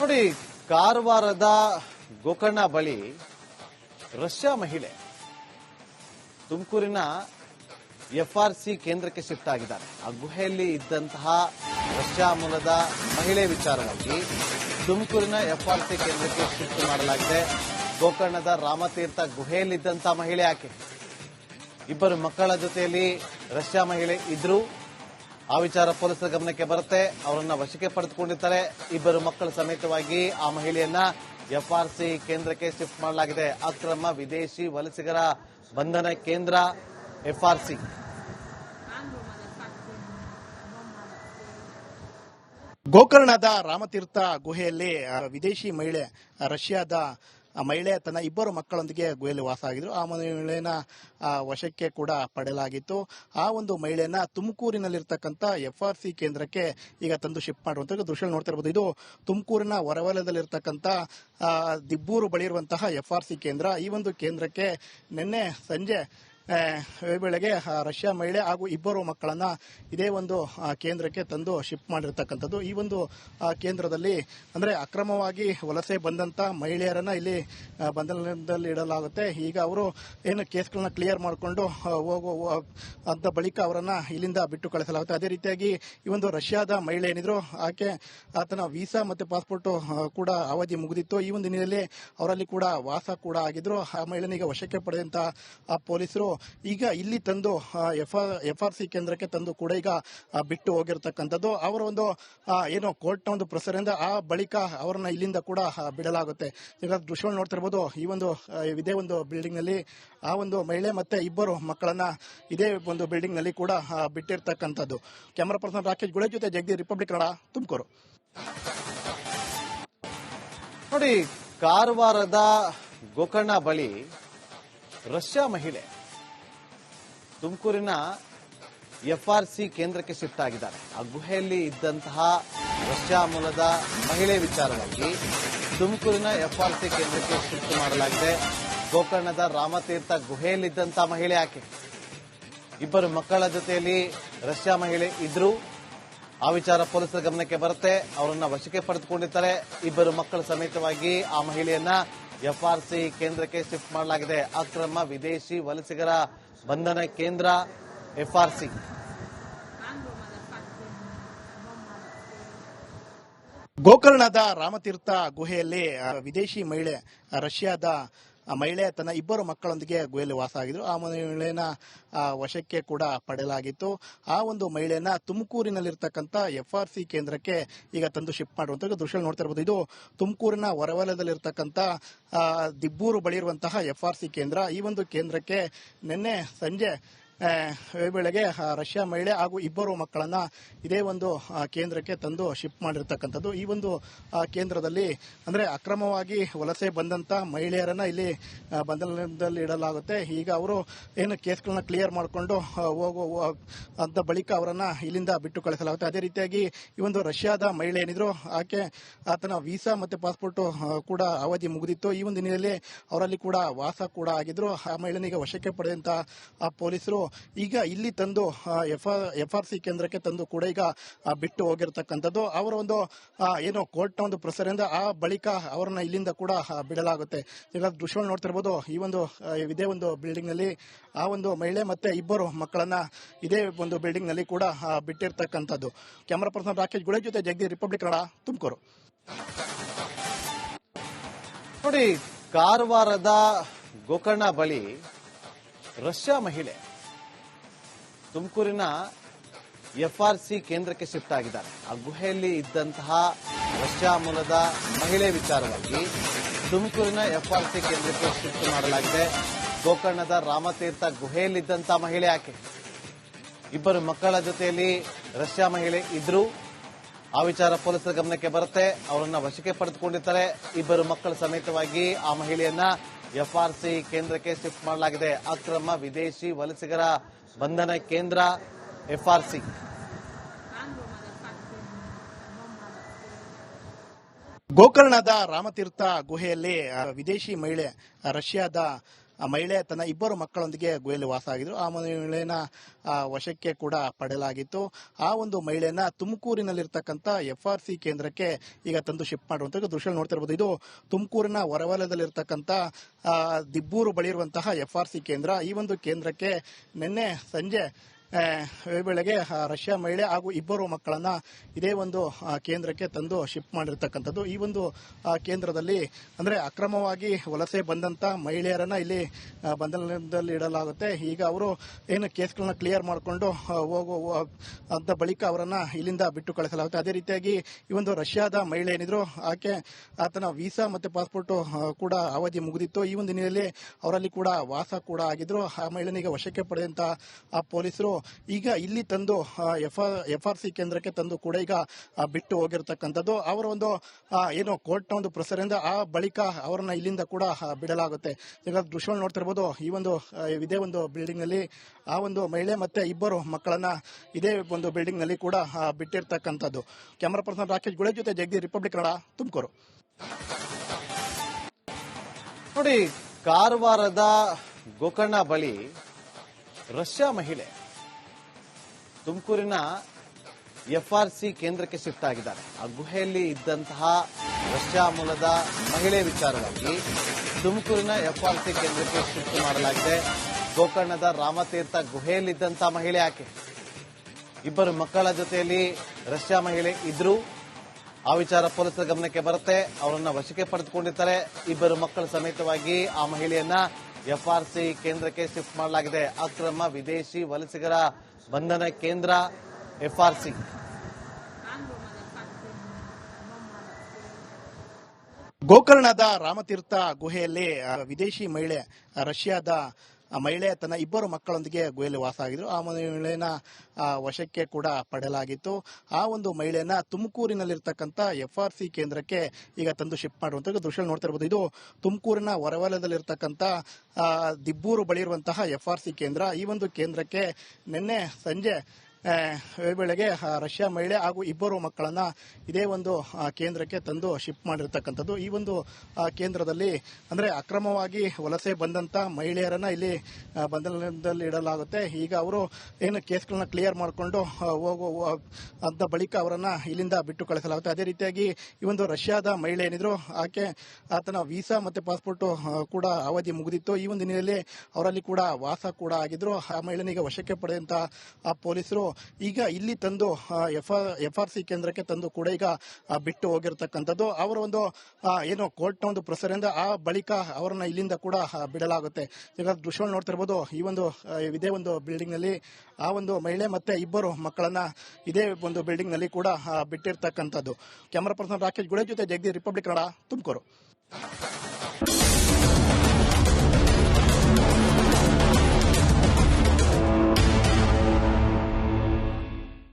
ನೋಡಿ, ಕಾರವಾರದ ಗೋಕರ್ಣ ಬಳಿ ರಷ್ಯಾ ಮಹಿಳೆ ತುಮಕೂರಿನ ಎಫ್ಆರ್ಸಿ ಕೇಂದ್ರಕ್ಕೆ ಶಿಫ್ಟ್ ಆಗಿದ್ದಾರೆ. ಆ ಗುಹೆಯಲ್ಲಿ ಇದ್ದಂತಹ ರಷ್ಯಾ ಮೂಲದ ಮಹಿಳೆ ವಿಚಾರವಾಗಿ ತುಮಕೂರಿನ ಎಫ್ಆರ್ಸಿ ಕೇಂದ್ರಕ್ಕೆ ಶಿಫ್ಟ್ ಮಾಡಲಾಗಿದೆ. ಗೋಕರ್ಣದ ರಾಮತೀರ್ಥ ಗುಹೆಯಲ್ಲಿದ್ದಂತಹ ಮಹಿಳೆ ಆಕೆ ಇಬ್ಬರು ಮಕ್ಕಳ ಜೊತೆಯಲ್ಲಿ ರಷ್ಯಾ ಮಹಿಳೆ ಇದ್ರು. ಆ ವಿಚಾರ ಪೊಲೀಸರ ಗಮನಕ್ಕೆ ಬರುತ್ತೆ. ಅವರನ್ನ ವಶಕ್ಕೆ ಪಡೆದುಕೊಂಡಿದ್ದಾರೆ ಇಬ್ಬರು ಮಕ್ಕಳ ಸಮೇತವಾಗಿ ಆ ಮಹಿಳೆಯನ್ನ ಎಫ್ಆರ್ಸಿ ಕೇಂದ್ರಕ್ಕೆ ಶಿಫ್ಟ್ ಮಾಡಲಾಗಿದೆ. ಅಕ್ರಮ ವಿದೇಶಿ ವಲಸಿಗರ ಬಂಧನ ಕೇಂದ್ರ ಎಫ್ಆರ್ಸಿ. ಗೋಕರ್ಣದ ರಾಮತೀರ್ಥ ಗುಹೆಯಲ್ಲಿ ವಿದೇಶಿ ಮಹಿಳೆ ರಷ್ಯಾದ ಮಹಿಳೆ ತನ್ನ ಇಬ್ಬರು ಮಕ್ಕಳೊಂದಿಗೆ ಗುಹೆಯಲ್ಲಿ ವಾಸ ಆಗಿದ್ರು ಆ ಮಹಿಳೆಯನ್ನ ಆ, ವಶಕ್ಕೆ ಕೂಡ ಪಡೆಯಲಾಗಿತ್ತು. ಆ ಒಂದು ಮಹಿಳೆಯನ್ನ ತುಮಕೂರಿನಲ್ಲಿರ್ತಕ್ಕಂಥ ಎಫ್ ಆರ್ ಸಿ ಕೇಂದ್ರಕ್ಕೆ ಈಗ ತಂದು ಶಿಫ್ಟ್ ಮಾಡುವಂತ ದೃಶ್ಯ ನೋಡ್ತಾ ಇರಬಹುದು ಇದು ತುಮಕೂರಿನ ಹೊರವಲಯದಲ್ಲಿರ್ತಕ್ಕಂಥ ಆ, ದಿಬ್ಬೂರು ಬಳಿ ಇರುವಂತಹ ಎಫ್ ಆರ್ ಸಿ ಕೇಂದ್ರ. ಈ ಒಂದು ಕೇಂದ್ರಕ್ಕೆ ನಿನ್ನೆ ಸಂಜೆ ಆ, ರಷ್ಯಾ ಮಹಿಳೆ ಹಾಗೂ ಇಬ್ಬರು ಮಕ್ಕಳನ್ನ ಇದೇ ಒಂದು ಕೇಂದ್ರಕ್ಕೆ ತಂದು ಶಿಫ್ಟ್ ಮಾಡಿರ್ತಕ್ಕಂಥದ್ದು. ಈ ಒಂದು ಕೇಂದ್ರದಲ್ಲಿ ಅಂದ್ರೆ ಅಕ್ರಮವಾಗಿ ವಲಸೆ ಬಂದಂತ ಮಹಿಳೆಯರನ್ನ ಇಲ್ಲಿ ಬಂಧನದಲ್ಲಿ ಇಡಲಾಗುತ್ತೆ. ಈಗ ಅವರು ಏನು ಕೇಸ್ಗಳನ್ನ ಕ್ಲಿಯರ್ ಮಾಡಿಕೊಂಡು ಹೋಗೋ ಅಂತ ಬಳಿಕ ಅವರನ್ನ ಇಲ್ಲಿಂದ ಬಿಟ್ಟು ಕಳಿಸಲಾಗುತ್ತೆ. ಅದೇ ರೀತಿಯಾಗಿ ಈ ಒಂದು ರಷ್ಯಾದ ಮಹಿಳೆ ಏನಿದ್ರು ಆಕೆ ಆತನ ವೀಸಾ ಮತ್ತೆ ಪಾಸ್ಪೋರ್ಟ್ ಕೂಡ ಅವಧಿ ಮುಗಿದಿತ್ತು. ಈ ಒಂದು ದಿನದಲ್ಲಿ ಅವರಲ್ಲಿ ಕೂಡ ವಾಸ ಕೂಡ ಆಗಿದ್ರು. ಆ ಮಹಿಳೆನಿಗೆ ವಶಕ್ಕೆ ಆ ಪೊಲೀಸರು ಈಗ ಇಲ್ಲಿ ತಂದು ಎಫ್ ಆರ್ ಸಿ ಕೇಂದ್ರಕ್ಕೆ ತಂದು ಕೂಡ ಈಗ ಬಿಟ್ಟು ಹೋಗಿರ್ತಕ್ಕಂಥದ್ದು. ಅವರ ಒಂದು ಏನು ಕೋರ್ಟ್ನ ಒಂದು ಪ್ರಸರಿಂದ ಆ ಬಳಿಕ ಅವರನ್ನ ಇಲ್ಲಿಂದ ಕೂಡ ಬಿಡಲಾಗುತ್ತೆ. ಈಗ ದೃಶ್ಯವನ್ನು ನೋಡ್ತಿರ್ಬೋದು, ಈ ಒಂದು ಇದೇ ಒಂದು ಬಿಲ್ಡಿಂಗ್ನಲ್ಲಿ ಆ ಒಂದು ಮಹಿಳೆ ಮತ್ತೆ ಇಬ್ಬರು ಮಕ್ಕಳನ್ನ ಇದೇ ಒಂದು ಬಿಲ್ಡಿಂಗ್ನಲ್ಲಿ ಕೂಡ ಬಿಟ್ಟಿರ್ತಕ್ಕಂಥದ್ದು. ಕ್ಯಾಮರಾ ಪರ್ಸನ್ ರಾಕೇಶ್ ಗುಳೆ ಜೊತೆ ಜಗದಿ ರಿಪಬ್ಲಿಕ್ ಕನ್ನಡ, ತುಮಕೂರು. ನೋಡಿ, ಕಾರವಾರದ ಗೋಕರ್ಣ ಬಳಿ ರಷ್ಯಾ ಮಹಿಳೆ ತುಮಕೂರಿನ ಎಫ್ಆರ್ಸಿ ಕೇಂದ್ರಕ್ಕೆ ಶಿಫ್ಟ್ ಆಗಿದ್ದಾರೆ. ಆ ಗುಹೆಯಲ್ಲಿ ಇದ್ದಂತಹ ರಷ್ಯಾ ಮೂಲದ ಮಹಿಳೆ ವಿಚಾರವಾಗಿ ತುಮಕೂರಿನ ಎಫ್ಆರ್ಸಿ ಕೇಂದ್ರಕ್ಕೆ ಶಿಫ್ಟ್ ಮಾಡಲಾಗಿದೆ. ಗೋಕರ್ಣದ ರಾಮತೀರ್ಥ ಗುಹೆಯಲ್ಲಿದ್ದಂತಹ ಮಹಿಳೆ ಆಕೆ ಇಬ್ಬರು ಮಕ್ಕಳ ಜೊತೆಯಲ್ಲಿ ರಷ್ಯಾ ಮಹಿಳೆ ಇದ್ರು ಆ ವಿಚಾರ ಪೊಲೀಸರ ಗಮನಕ್ಕೆ ಬರುತ್ತೆ. ಅವರನ್ನ ವಶಕ್ಕೆ ಪಡೆದುಕೊಂಡಿದ್ದಾರೆ ಇಬ್ಬರು ಮಕ್ಕಳ ಸಮೇತವಾಗಿ ಆ ಮಹಿಳೆಯನ್ನ ಎಫ್ಆರ್ಸಿ ಕೇಂದ್ರಕ್ಕೆ ಶಿಫ್ಟ್ ಮಾಡಲಾಗಿದೆ. ಅಕ್ರಮ ವಿದೇಶಿ ವಲಸಿಗರ ಬಂಧನ ಕೇಂದ್ರ ಎಫ್ಆರ್ಸಿ. ಗೋಕರ್ಣದ ರಾಮತೀರ್ಥ ಗುಹೆಯಲ್ಲಿ ವಿದೇಶಿ ಮಹಿಳೆ ರಷ್ಯಾದ ಆ ಮಹಿಳೆ ತನ್ನ ಇಬ್ಬರು ಮಕ್ಕಳೊಂದಿಗೆ ಗುಹೆಯಲ್ಲಿ ವಾಸ ಆಗಿದ್ರು ಆ ಮಹಿಳೆಯನ್ನ ವಶಕ್ಕೆ ಕೂಡ ಪಡೆಯಲಾಗಿತ್ತು. ಆ ಒಂದು ಮಹಿಳೆಯನ್ನ ತುಮಕೂರಿನಲ್ಲಿರ್ತಕ್ಕಂಥ ಎಫ್ ಆರ್ ಸಿ ಕೇಂದ್ರಕ್ಕೆ ಈಗ ತಂದು ಶಿಫ್ಟ್ ಮಾಡುವಂತ ದೃಶ್ಯ ನೋಡ್ತಾ ಇರಬಹುದು ಇದು ತುಮಕೂರಿನ ಹೊರವಲಯದಲ್ಲಿರ್ತಕ್ಕಂಥ ದಿಬ್ಬೂರು ಬಳಿ ಇರುವಂತಹ ಎಫ್ ಆರ್ ಸಿ ಕೇಂದ್ರ. ಈ ಒಂದು ಕೇಂದ್ರಕ್ಕೆ ನಿನ್ನೆ ಸಂಜೆ ಆ, ರಷ್ಯಾ ಮಹಿಳೆ ಹಾಗೂ ಇಬ್ಬರು ಮಕ್ಕಳನ್ನ ಇದೇ ಒಂದು ಕೇಂದ್ರಕ್ಕೆ ತಂದು ಶಿಫ್ಟ್ ಮಾಡಿರ್ತಕ್ಕಂಥದ್ದು. ಈ ಒಂದು ಕೇಂದ್ರದಲ್ಲಿ ಅಂದ್ರೆ ಅಕ್ರಮವಾಗಿ ವಲಸೆ ಬಂದಂತ ಮಹಿಳೆಯರನ್ನ ಇಲ್ಲಿ ಬಂಧನದಲ್ಲಿ ಇಡಲಾಗುತ್ತೆ. ಈಗ ಅವರು ಏನು ಕೇಸ್ಗಳನ್ನ ಕ್ಲಿಯರ್ ಮಾಡಿಕೊಂಡು ಹೋಗುವ ಅಂತ ಬಳಿಕ ಅವರನ್ನ ಇಲ್ಲಿಂದ ಬಿಟ್ಟು ಕಳಿಸಲಾಗುತ್ತೆ. ಅದೇ ರೀತಿಯಾಗಿ ಈ ಒಂದು ರಷ್ಯಾದ ಮಹಿಳೆ ಏನಿದ್ರು ಆಕೆ ಆತನ ವೀಸಾ ಮತ್ತೆ ಪಾಸ್ಪೋರ್ಟ್ ಕೂಡ ಅವಧಿ ಮುಗಿದಿತ್ತು. ಈ ಒಂದು ಹಿನ್ನೆಲೆಯಲ್ಲಿ ಅವರಲ್ಲಿ ಕೂಡ ವಾಸ ಕೂಡ ಆಗಿದ್ರು. ಆ ಮಹಿಳೆನಿಗೆ ವಶಕ್ಕೆ ಪಡೆದಂತ ಪೊಲೀಸರು ಈಗ ಇಲ್ಲಿ ತಂದು ಎಫ್ ಆರ್ ಸಿ ಕೇಂದ್ರಕ್ಕೆ ತಂದು ಕೂಡ ಈಗ ಬಿಟ್ಟು ಹೋಗಿರ್ತಕ್ಕಂಥದ್ದು. ಅವರ ಒಂದು ಏನು ಕೋರ್ಟ್ನ ಒಂದು ಪ್ರಸರಿಂದ ಆ ಬಳಿಕ ಅವರನ್ನ ಇಲ್ಲಿಂದ ಕೂಡ ಬಿಡಲಾಗುತ್ತೆ. ಈಗ ದೃಶ್ಯವನ್ನು ನೋಡ್ತಿರ್ಬೋದು, ಈ ಒಂದು ಇದೇ ಒಂದು ಬಿಲ್ಡಿಂಗ್ನಲ್ಲಿ ಆ ಒಂದು ಮಹಿಳೆ ಮತ್ತೆ ಇಬ್ಬರು ಮಕ್ಕಳನ್ನ ಇದೇ ಒಂದು ಬಿಲ್ಡಿಂಗ್ನಲ್ಲಿ ಕೂಡ ಬಿಟ್ಟಿರ್ತಕ್ಕಂಥದ್ದು. ಕ್ಯಾಮರಾ ಪರ್ಸನ್ ರಾಕೇಶ್ ಗುಳೆ ಜೊತೆ ಜಗದಿ ರಿಪಬ್ಲಿಕ್ ಕನ್ನಡ, ತುಮಕೂರು. ನೋಡಿ, ಕಾರವಾರದ ಗೋಕರ್ಣ ಬಳಿ ರಷ್ಯಾ ಮಹಿಳೆ ತುಮಕೂರಿನ ಎಫ್ಆರ್ಸಿ ಕೇಂದ್ರಕ್ಕೆ ಶಿಫ್ಟ್ ಆಗಿದ್ದಾರೆ. ಆ ಗುಹೆಯಲ್ಲಿ ಇದ್ದಂತಹ ರಷ್ಯಾ ಮೂಲದ ಮಹಿಳೆ ವಿಚಾರವಾಗಿ ತುಮಕೂರಿನ ಎಫ್ಆರ್ಸಿ ಕೇಂದ್ರಕ್ಕೆ ಶಿಫ್ಟ್ ಮಾಡಲಾಗಿದೆ. ಗೋಕರ್ಣದ ರಾಮತೀರ್ಥ ಗುಹೆಯಲ್ಲಿದ್ದಂತಹ ಮಹಿಳೆ ಆಕೆ ಇಬ್ಬರು ಮಕ್ಕಳ ಜೊತೆಯಲ್ಲಿ ರಷ್ಯಾ ಮಹಿಳೆ ಇದ್ರು ಆ ವಿಚಾರ ಪೊಲೀಸರ ಗಮನಕ್ಕೆ ಬರುತ್ತೆ. ಅವರನ್ನ ವಶಕ್ಕೆ ಪಡೆದುಕೊಂಡಿದ್ದಾರೆ ಇಬ್ಬರು ಮಕ್ಕಳ ಸಮೇತವಾಗಿ ಆ ಮಹಿಳೆಯನ್ನ ಎಫ್ಆರ್ಸಿ ಕೇಂದ್ರಕ್ಕೆ ಶಿಫ್ಟ್ ಮಾಡಲಾಗಿದೆ. ಅಕ್ರಮ ವಿದೇಶಿ ವಲಸಿಗರ ಬಂಧನ ಕೇಂದ್ರ ಎಫ್ಆರ್ಸಿ. ಗೋಕರ್ಣದ ರಾಮತೀರ್ಥ ಗುಹೆಯಲ್ಲಿ ವಿದೇಶಿ ಮಹಿಳೆ ರಷ್ಯಾದ ಮಹಿಳೆ ತನ್ನ ಇಬ್ಬರು ಮಕ್ಕಳೊಂದಿಗೆ ಗುಹೆಯಲ್ಲಿ ವಾಸ ಆಗಿದ್ರು ಆ ಮಹಿಳೆಯನ್ನ ಆ, ವಶಕ್ಕೆ ಕೂಡ ಪಡೆಯಲಾಗಿತ್ತು. ಆ ಒಂದು ಮಹಿಳೆಯನ್ನ ತುಮಕೂರಿನಲ್ಲಿರ್ತಕ್ಕಂಥ ಎಫ್ ಆರ್ ಸಿ ಕೇಂದ್ರಕ್ಕೆ ಈಗ ತಂದು ಶಿಫ್ಟ್ ಮಾಡುವಂತ ದೃಶ್ಯ ನೋಡ್ತಿರ್ಬೋದು. ಇದು ತುಮಕೂರಿನ ಹೊರವಲಯದಲ್ಲಿರ್ತಕ್ಕಂಥ ಆ, ದಿಬ್ಬೂರು ಬಳಿ ಇರುವಂತಹ ಎಫ್ ಆರ್ ಸಿ ಕೇಂದ್ರ. ಈ ಒಂದು ಕೇಂದ್ರಕ್ಕೆ ನಿನ್ನೆ ಸಂಜೆ ಆ, ರಷ್ಯಾ ಮಹಿಳೆ ಹಾಗೂ ಇಬ್ಬರು ಮಕ್ಕಳನ್ನ ಇದೇ ಒಂದು ಕೇಂದ್ರಕ್ಕೆ ತಂದು ಶಿಫ್ಟ್ ಮಾಡಿರ್ತಕ್ಕಂಥದ್ದು. ಈ ಒಂದು ಕೇಂದ್ರದಲ್ಲಿ ಅಂದ್ರೆ ಅಕ್ರಮವಾಗಿ ವಲಸೆ ಬಂದಂತ ಮಹಿಳೆಯರನ್ನ ಇಲ್ಲಿ ಬಂಧನದಲ್ಲಿ ಇಡಲಾಗುತ್ತೆ. ಈಗ ಅವರು ಏನು ಕೇಸ್ಗಳನ್ನ ಕ್ಲಿಯರ್ ಮಾಡಿಕೊಂಡು ಹೋಗುವ ಅಂತ ಬಳಿಕ ಅವರನ್ನ ಇಲ್ಲಿಂದ ಬಿಟ್ಟು ಕಳಿಸಲಾಗುತ್ತೆ. ಅದೇ ರೀತಿಯಾಗಿ ಈ ಒಂದು ರಷ್ಯಾದ ಮಹಿಳೆ ಏನಿದ್ರು ಆಕೆ ಆತನ ವೀಸಾ ಮತ್ತೆ ಪಾಸ್ಪೋರ್ಟ್ ಕೂಡ ಅವಧಿ ಮುಗಿದಿತ್ತು. ಈ ಒಂದು ಹಿನ್ನೆಲೆಯಲ್ಲಿ ಅವರಲ್ಲಿ ಕೂಡ ವಾಸ ಕೂಡ ಆಗಿದ್ರು. ಆ ಮಹಿಳೆನಿಗೆ ವಶಕ್ಕೆ ಪಡೆದಂತ ಆ ಪೊಲೀಸರು ಈಗ ಇಲ್ಲಿ ತಂದು ಎಫ್ ಆರ್ ಸಿ ಕೇಂದ್ರಕ್ಕೆ ತಂದು ಕೂಡ ಈಗ ಬಿಟ್ಟು ಹೋಗಿರ್ತಕ್ಕಂಥದ್ದು. ಅವರ ಒಂದು ಏನು ಕೋರ್ಟ್ನ ಒಂದು ಪ್ರೆಸರಿಂದ ಆ ಬಳಿಕ ಅವರನ್ನ ಇಲ್ಲಿಂದ ಕೂಡ ಬಿಡಲಾಗುತ್ತೆ. ಈಗ ದೃಶ್ಯ ನೋಡ್ತಿರ್ಬೋದು, ಈ ಒಂದು ಇದೇ ಒಂದು ಬಿಲ್ಡಿಂಗ್ನಲ್ಲಿ ಆ ಒಂದು ಮಹಿಳೆ ಮತ್ತೆ ಇಬ್ಬರು ಮಕ್ಕಳನ್ನ ಇದೇ ಒಂದು ಬಿಲ್ಡಿಂಗ್ನಲ್ಲಿ ಕೂಡ ಬಿಟ್ಟಿರ್ತಕ್ಕಂಥದ್ದು. ಕ್ಯಾಮರಾ ಪರ್ಸನ್ ರಾಕೇಶ್ ಗುಳೆ ಜೊತೆ ಜಗದೀಶ್ ರಿಪಬ್ಲಿಕ್ ಕನ್ನಡ, ತುಮಕೂರು. ನೋಡಿ, ಕಾರವಾರದ ಗೋಕರ್ಣ ಬಳಿ ರಷ್ಯಾ ಮಹಿಳೆ ತುಮಕೂರಿನ ಎಫ್ಆರ್ಸಿ ಕೇಂದ್ರಕ್ಕೆ ಶಿಫ್ಟ್ ಆಗಿದ್ದಾರೆ. ಆ ಗುಹೆಯಲ್ಲಿ ಇದ್ದಂತಹ ರಷ್ಯಾ ಮೂಲದ ಮಹಿಳೆ ವಿಚಾರವಾಗಿ ತುಮಕೂರಿನ ಎಫ್ಆರ್ಸಿ ಕೇಂದ್ರಕ್ಕೆ ಶಿಫ್ಟ್ ಮಾಡಲಾಗಿದೆ. ಗೋಕರ್ಣದ ರಾಮತೀರ್ಥ ಗುಹೆಯಲ್ಲಿದ್ದಂತಹ ಮಹಿಳೆ ಆಕೆ ಇಬ್ಬರು ಮಕ್ಕಳ ಜೊತೆಯಲ್ಲಿ ರಷ್ಯಾ ಮಹಿಳೆ ಇದ್ರು ಆ ವಿಚಾರ ಪೊಲೀಸರ ಗಮನಕ್ಕೆ ಬರುತ್ತೆ. ಅವರನ್ನ ವಶಕ್ಕೆ ಪಡೆದುಕೊಂಡಿದ್ದಾರೆ ಇಬ್ಬರು ಮಕ್ಕಳ ಸಮೇತವಾಗಿ ಆ ಮಹಿಳೆಯನ್ನ ಎಫ್ಆರ್ಸಿ ಕೇಂದ್ರಕ್ಕೆ ಶಿಫ್ಟ್ ಮಾಡಲಾಗಿದೆ. ಅಕ್ರಮ ವಿದೇಶಿ ವಲಸಿಗರ ಬಂಧನ ಕೇಂದ್ರ ಎಫ್ಆರ್ಸಿ. ಗೋಕರ್ಣದ ರಾಮತೀರ್ಥ ಗುಹೆಯಲ್ಲಿ ವಿದೇಶಿ ಮಹಿಳೆ ರಷ್ಯಾದ ಮಹಿಳೆ ತನ್ನ ಇಬ್ಬರು ಮಕ್ಕಳೊಂದಿಗೆ ಗುಹೆಯಲ್ಲಿ ವಾಸ ಆಗಿದ್ರು ಆ ಮಹಿಳೆಯನ್ನ ವಶಕ್ಕೆ ಕೂಡ ಪಡೆಯಲಾಗಿತ್ತು. ಆ ಒಂದು ಮಹಿಳೆಯನ್ನ ತುಮಕೂರಿನಲ್ಲಿರ್ತಕ್ಕಂಥ ಎಫ್ ಆರ್ ಸಿ ಕೇಂದ್ರಕ್ಕೆ ಈಗ ತಂದು ಶಿಫ್ಟ್ ಮಾಡುವಂತ ದೃಶ್ಯ ನೋಡ್ತಿರ್ಬೋದು ಇದು ತುಮಕೂರಿನ ಹೊರವಲಯದಲ್ಲಿರ್ತಕ್ಕಂಥ ಆ, ದಿಬ್ಬೂರು ಬಳಿ ಇರುವಂತಹ ಎಫ್ ಆರ್ ಸಿ ಕೇಂದ್ರ. ಈ ಒಂದು ಕೇಂದ್ರಕ್ಕೆ ನಿನ್ನೆ ಸಂಜೆ ಆ, ವೇಳೆಗೆ ರಷ್ಯಾ ಮಹಿಳೆ ಹಾಗೂ ಇಬ್ಬರು ಮಕ್ಕಳನ್ನ ಇದೇ ಒಂದು ಕೇಂದ್ರಕ್ಕೆ ತಂದು ಶಿಫ್ಟ್ ಮಾಡಿರ್ತಕ್ಕಂಥದ್ದು. ಈ ಒಂದು ಕೇಂದ್ರದಲ್ಲಿ ಅಂದ್ರೆ ಅಕ್ರಮವಾಗಿ ವಲಸೆ ಬಂದಂತ ಮಹಿಳೆಯರನ್ನ ಇಲ್ಲಿ ಬಂಧನದಲ್ಲಿ ಇಡಲಾಗುತ್ತೆ. ಈಗ ಅವರು ಏನು ಕೇಸ್ಗಳನ್ನ ಕ್ಲಿಯರ್ ಮಾಡಿಕೊಂಡು ಹೋಗುವ ಅಂತ ಬಳಿಕ ಅವರನ್ನ ಇಲ್ಲಿಂದ ಬಿಟ್ಟು ಕಳಿಸಲಾಗುತ್ತೆ. ಅದೇ ರೀತಿಯಾಗಿ ಈ ಒಂದು ರಷ್ಯಾದ ಮಹಿಳೆ ಏನಿದ್ರು, ಆಕೆ, ಆತನ ವೀಸಾ ಮತ್ತೆ ಪಾಸ್ಪೋರ್ಟ್ ಕೂಡ ಅವಧಿ ಮುಗಿದಿತ್ತು. ಈ ಒಂದು ಹಿನ್ನೆಲೆಯಲ್ಲಿ ಅವರಲ್ಲಿ ಕೂಡ ವಾಸ ಕೂಡ ಆಗಿದ್ರು. ಆ ಮಹಿಳೆನಿಗೆ ವಶಕ್ಕೆ ಪಡೆದಂತ, ಆ, ಪೊಲೀಸರು ಈಗ ಇಲ್ಲಿ ತಂದು ಎಫ್ ಆರ್ ಸಿ ಕೇಂದ್ರಕ್ಕೆ ತಂದು ಕೂಡ ಈಗ ಬಿಟ್ಟು ಹೋಗಿರ್ತಕ್ಕಂಥದ್ದು. ಅವರ ಒಂದು ಏನು ಕೋರ್ಟ್ನ ಒಂದು ಪ್ರೊಸೆರಿಂದ ಆ ಬಳಿಕ ಅವರನ್ನ ಇಲ್ಲಿಂದ ಕೂಡ ಬಿಡಲಾಗುತ್ತೆ. ಈಗ ದೃಶ್ಯ ನೋಡ್ತಿರ್ಬೋದು ಈ ಒಂದು ಇದೇ ಒಂದು ಬಿಲ್ಡಿಂಗ್ನಲ್ಲಿ ಆ ಒಂದು ಮಹಿಳೆ ಮತ್ತೆ ಇಬ್ಬರು ಮಕ್ಕಳನ್ನ ಇದೇ ಒಂದು ಬಿಲ್ಡಿಂಗ್ನಲ್ಲಿ ಕೂಡ ಬಿಟ್ಟಿರ್ತಕ್ಕಂಥದ್ದು. ಕ್ಯಾಮರಾ ಪರ್ಸನ್ ರಾಕೇಶ್ ಗುಳೆ ಜೊತೆ ಜಗದೀಶ್, ರಿಪಬ್ಲಿಕ್ ಕನ್ನಡ ತುಮಕೂರು.